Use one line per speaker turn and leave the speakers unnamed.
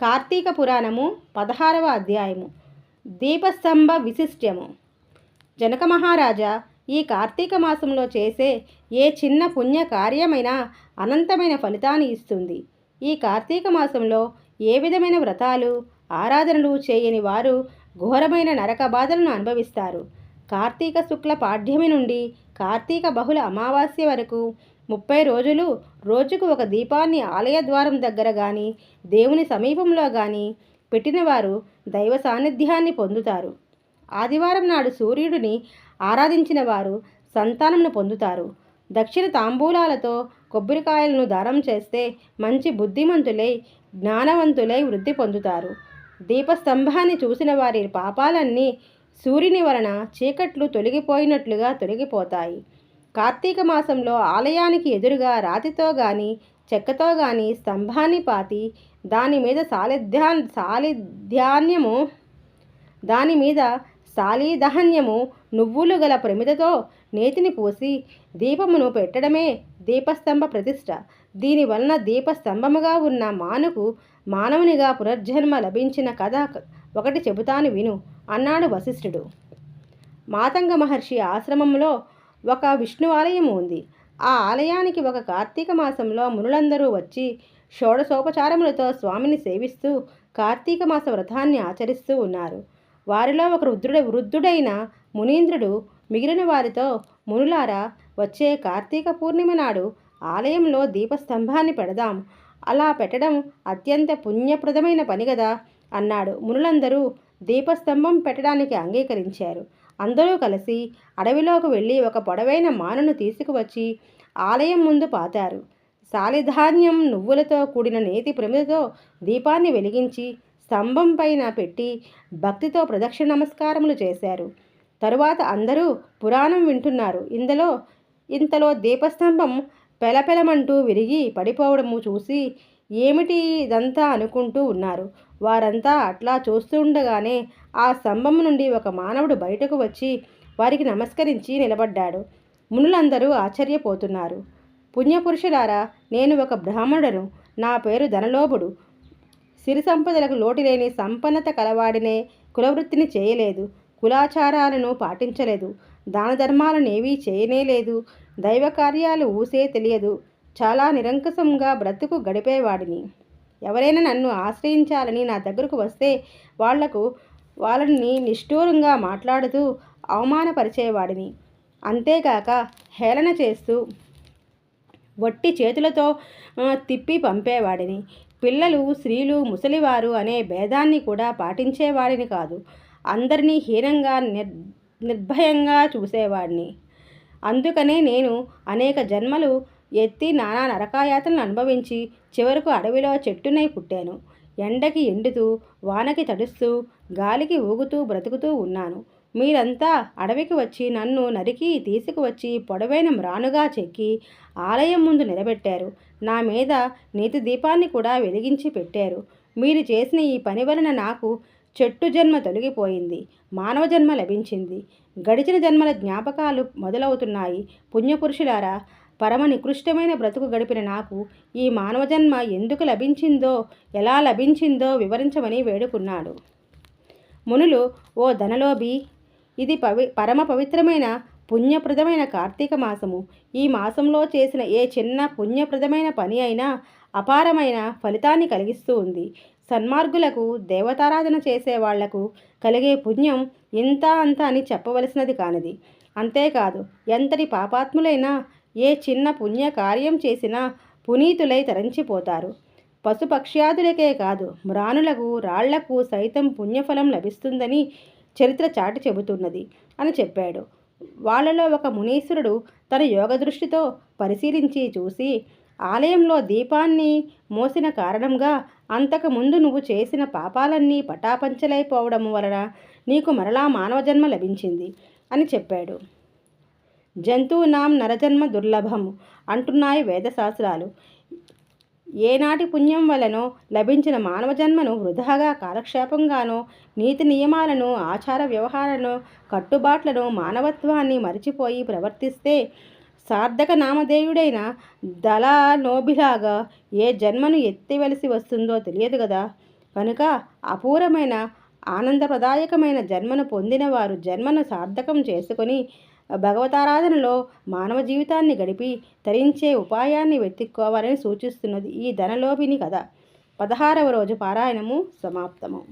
కార్తీక పురాణము పదహారవ అధ్యాయము. దీపస్తంభ విశిష్ట్యము. జనక మహారాజా ఈ కార్తీక మాసంలో చేసే ఏ చిన్న పుణ్య కార్యమైనా అనంతమైన ఫలితాన్ని ఇస్తుంది. ఈ కార్తీక మాసంలో ఏ విధమైన వ్రతాలు ఆరాధనలు చేయని వారు ఘోరమైన నరక బాధలను అనుభవిస్తారు. కార్తీక శుక్ల పాడ్యమి నుండి కార్తీక బహుళ అమావాస్య వరకు ముప్పై రోజులు రోజుకు ఒక దీపాన్ని ఆలయ ద్వారం దగ్గర కానీ దేవుని సమీపంలో కానీ పెట్టినవారు దైవ సాన్నిధ్యాన్ని పొందుతారు. ఆదివారం నాడు సూర్యుడిని ఆరాధించిన వారు సంతానమును పొందుతారు. దక్షిణ తాంబూలాలతో కొబ్బరికాయలను దానం చేస్తే మంచి బుద్ధిమంతులై జ్ఞానవంతులై వృద్ధి పొందుతారు. దీపస్తంభాన్ని చూసిన వారి పాపాలన్నీ సూర్యుని వలన చీకట్లు తొలగిపోయినట్లుగా తొలగిపోతాయి. కార్తీక మాసంలో ఆలయానికి ఎదురుగా రాతితో గాని చెక్కతో గాని స్తంభాన్ని పాతి దాని మీద సాలిధ్యా సాలిధ్యాన్యము దాని మీద సాలీదహన్యము నువ్వులు గల ప్రమిదతో నేతిని పోసి దీపమును పెట్టడమే దీపస్తంభ ప్రతిష్ట. దీనివలన దీపస్తంభముగా ఉన్న మానుకు మానవునిగా పునర్జన్మ లభించిన కథ ఒకటి చెబుతాను విను. అన్నాడు వశిష్ఠుడు. మాతంగ మహర్షి ఆశ్రమంలో ఒక విష్ణు ఆలయం ఉంది. ఆ ఆలయానికి ఒక కార్తీక మాసంలో మునులందరూ వచ్చి షోడశోపచారములతో స్వామిని సేవిస్తూ కార్తీక మాస వ్రతాన్ని ఆచరిస్తూ ఉన్నారు. వారిలో ఒక రుద్రుడ వృద్ధుడైన మునీంద్రుడు మిగిలిన వారితో మునులారా వచ్చే కార్తీక పూర్ణిమ నాడు ఆలయంలో దీపస్తంభాన్ని పెడదాం. అలా పెట్టడం అత్యంత పుణ్యప్రదమైన పని కదా అన్నాడు. మునులందరూ దీపస్తంభం పెట్టడానికి అంగీకరించారు. అందరూ కలిసి అడవిలోకి వెళ్ళి ఒక పొడవైన మానును తీసుకువచ్చి ఆలయం ముందు పాతారు. సాలిధాన్యం నువ్వులతో కూడిన నేతి ప్రమిదతో దీపాన్ని వెలిగించి స్తంభం పైన పెట్టి భక్తితో ప్రదక్షిణ నమస్కారములు చేశారు. తరువాత అందరూ పురాణం వింటున్నారు. ఇందులో ఇంతలో దీపస్తంభం పెలపెలమంటూ విరిగి పడిపోవడము చూసి ఏమిటి ఇదంతా అనుకుంటూ ఉన్నారు. వారంతా అట్లా చూస్తుండగానే ఆ స్తంభం నుండి ఒక మానవుడు బయటకు వచ్చి వారికి నమస్కరించి నిలబడ్డాడు. మునులందరూ ఆశ్చర్యపోతున్నారు. పుణ్యపురుషులారా నేను ఒక బ్రాహ్మణుడను. నా పేరు ధనలోభుడు. సిరి సంపదలకు లోటులేని సంపన్నత కలవాడినే కులవృత్తిని చేయలేదు. కులాచారాలను పాటించలేదు. దాన ధర్మాలను ఏవీ చేయనేలేదు దైవ కార్యాలు ఊసే తెలియదు. చాలా నిరంకుశంగా బ్రతుకు గడిపేవాడిని. ఎవరైనా నన్ను ఆశ్రయించాలని నా దగ్గరకు వస్తే వాళ్ళకు వాళ్ళని నిష్ఠూరంగా మాట్లాడుతూ అవమానపరిచేవాడిని. అంతేకాక హేళన చేస్తూ వట్టి చేతులతో తిప్పి పంపేవాడిని. పిల్లలు స్త్రీలు ముసలివారు అనే భేదాన్ని కూడా పాటించేవాడిని కాదు. అందరినీ హీనంగా నిర్ నిర్భయంగా చూసేవాడిని. అందుకనే నేను అనేక జన్మలు ఎత్తి నానా నరకాయాతలను అనుభవించి చివరకు అడవిలో చెట్టునై పుట్టాను. ఎండకి ఎండుతూ వానకి తడుస్తూ గాలికి ఊగుతూ బ్రతుకుతూ ఉన్నాను. మీరంతా అడవికి వచ్చి నన్ను నరికి తీసుకువచ్చి పొడవైన మ్రానుగా చెక్కి ఆలయం ముందు నిలబెట్టారు. నా మీద నీతి దీపాన్ని కూడా వెలిగించి పెట్టారు. మీరు చేసిన ఈ పని వలన నాకు చెట్టు జన్మ తొలగిపోయింది మానవ జన్మ లభించింది. గడిచిన జన్మల జ్ఞాపకాలు మొదలవుతున్నాయి. పుణ్యపురుషులారా పరమ నికృష్టమైన బ్రతుకు గడిపిన నాకు ఈ మానవజన్మ ఎందుకు లభించిందో ఎలా లభించిందో వివరించమని వేడుకున్నాడు. మునులు ఓ ధనలోభి ఇది పవి పరమ పవిత్రమైన పుణ్యప్రదమైన కార్తీక మాసము. ఈ మాసంలో చేసిన ఏ చిన్న పుణ్యప్రదమైన పని అయినా అపారమైన ఫలితాన్ని కలిగిస్తూ ఉంది. సన్మార్గులకు దేవతారాధన చేసే వాళ్ళకు కలిగే పుణ్యం ఇంత అంత అని చెప్పవలసినది కానిది. అంతేకాదు ఎంతటి పాపాత్ములైనా ఏ చిన్న పుణ్య కార్యం చేసినా పునీతులై తరించిపోతారు. పశుపక్ష్యాదులకే కాదు మ్రాణులకు రాళ్ళకు సైతం పుణ్యఫలం లభిస్తుందని చరిత్ర చాటి చెబుతున్నది అని చెప్పాడు. వాళ్ళలో ఒక మునీశ్వరుడు తన యోగ దృష్టితో పరిశీలించి చూసి ఆలయంలో దీపాన్ని మోసిన కారణంగా అంతకుముందు నువ్వు చేసిన పాపాలన్నీ పటాపంచలైపోవడం వలన నీకు మరలా మానవ జన్మ లభించింది అని చెప్పాడు. జంతువునాం నరజన్మ దుర్లభం అంటున్నాయి వేదశాస్త్రాలు. ఏనాటి పుణ్యం వలనో లభించిన మానవ జన్మను వృధాగా కాలక్షేపంగానో నీతి నియమాలను ఆచార వ్యవహారాలను కట్టుబాట్లను మానవత్వాన్ని మరిచిపోయి ప్రవర్తిస్తే సార్థక నామధేయుడైన దళనోభిలాగా ఏ జన్మను ఎత్తివలసి వస్తుందో తెలియదు కదా కనుక అపూర్వమైన ఆనందప్రదాయకమైన జన్మను పొందిన వారు జన్మను సార్థకం చేసుకొని భగవతారాధనలో మానవ జీవితాన్ని గడిపి తరించే ఉపాయాన్ని వెతుక్కోవాలని సూచిస్తున్నది ఈ ధనలోభిని కథ. పదహారవ రోజు పారాయణము సమాప్తము.